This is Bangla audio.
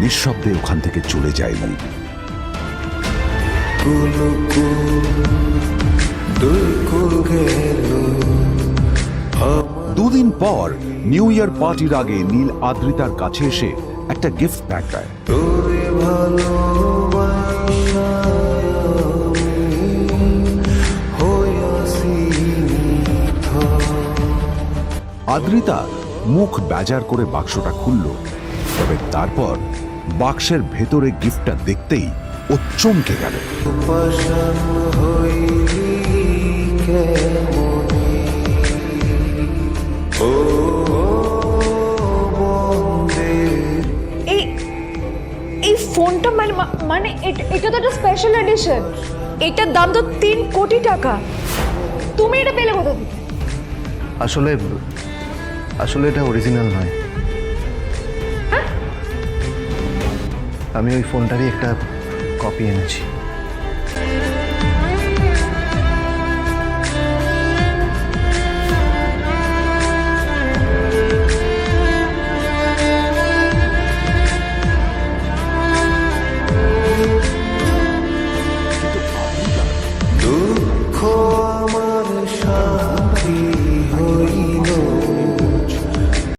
নিঃশব্দে ওখান থেকে চলে যায় দুদিন পর নিউ ইয়ার পার্টির আগে নীল আদ্রিতার কাছে এসে একটা গিফট প্যাক দেয় আদ্রিতা মুখ বেজার করে বাক্সটা খুলল। তবে তারপর বাক্সের ভেতরে গিফটটা দেখতেই ও চমকে গেল। এই এই ফোনটা মানে মানে এট- এটা তো একটা স্পেশাল এডিশন এটার দাম তো তিন কোটি টাকা। তুমি এটা পেলে কোথা থেকে? আসলে আসলে এটা অরিজিনাল নয়। আমি ওই ফোনটারই একটা কপি এনেছি।